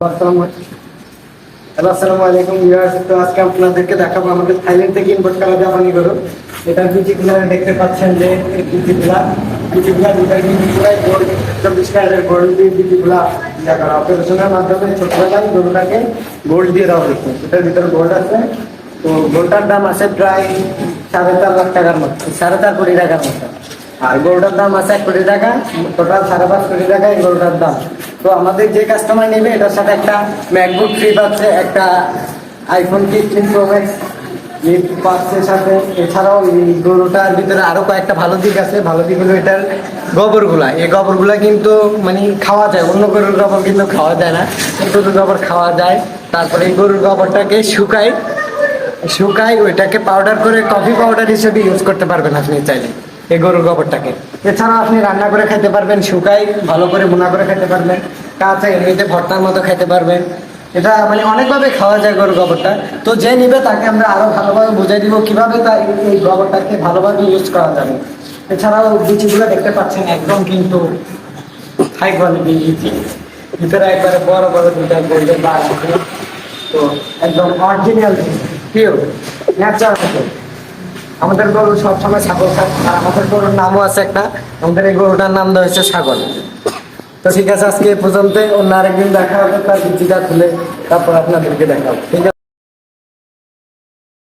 আসসালামু দেখতে পাচ্ছেন যে বিচিগুলা বিচিগুলা গোল্ড চব্বিশ মাধ্যমে ছোটবেলায় গোল্ড দিয়ে দেওয়া এটার ভিতরে গোল্ড আছে। তো গোল্ডটার দাম আছে প্রায় সাড়ে চার লাখ টাকার মতো, সাড়ে চার কোটি টাকার মতো। আর গরুটার দাম আছে এক কোটি টাকা। টোটাল সাড়ে পাঁচ কোটি টাকা এই গরুটার দাম। তো আমাদের যে কাস্টমার নেবে, এটার সাথে একটা ম্যাকবুক ফ্রি পাচ্ছে, একটা আইফোন ফিফটিন প্রো ম্যাক্স পাচ্ছে সাথে। এছাড়াও গরুটার ভিতরে আরও কয়েকটা ভালো দিক আছে। ভালো দিক হলো এটার গোবরগুলা। এই গোবরগুলা কিন্তু মানে খাওয়া যায়। অন্য গরুর গোবর কিন্তু খাওয়া যায় না। গরুর গোবর খাওয়া যায়। তারপরে এই গরুর গোবরটাকে শুকায় শুকায় ওইটাকে পাউডার করে কফি পাউডার হিসেবে ইউজ করতে পারবেন আপনি চাইলে। এই গরুর গোবরটাকে। এছাড়াও আপনি রান্না করে খেতে পারবেন, শুকাই ভালো করে বোনা করে খেতে পারবেন, কাঁচা এমনিতে ভর্তার মতো খেতে পারবেন। এটা মানে অনেকভাবে খাওয়া যায় গরুর গোবরটা। তো যে নিবে তাকে আমরা আরও ভালোভাবে বুঝিয়ে দিব কীভাবে তার এই গোবরটাকে ভালোভাবে ইউজ করা যাবে। এছাড়াও বিচিগুলো দেখতে পাচ্ছেন একদম কিন্তু হাই কোয়ালিটি ভিতরে একবারে বড় বড় দুটা গোল্ডেন বার তো একদম অরিজিনাল পিওর ন্যাচারাল আমাদের গরু সবসময় ছাগল খায়। আর আমাদের গরুর নামও আছে একটা। আমাদের এই গরুটার নাম দেওয়া হয়েছে ছাগল। তো ঠিক আছে, আজকে এ পর্যন্ত অন্য আরেকদিন দেখা হবে, তার বিচিটা খুলে তারপর আপনাদেরকে দেখাবো। ঠিক আছে?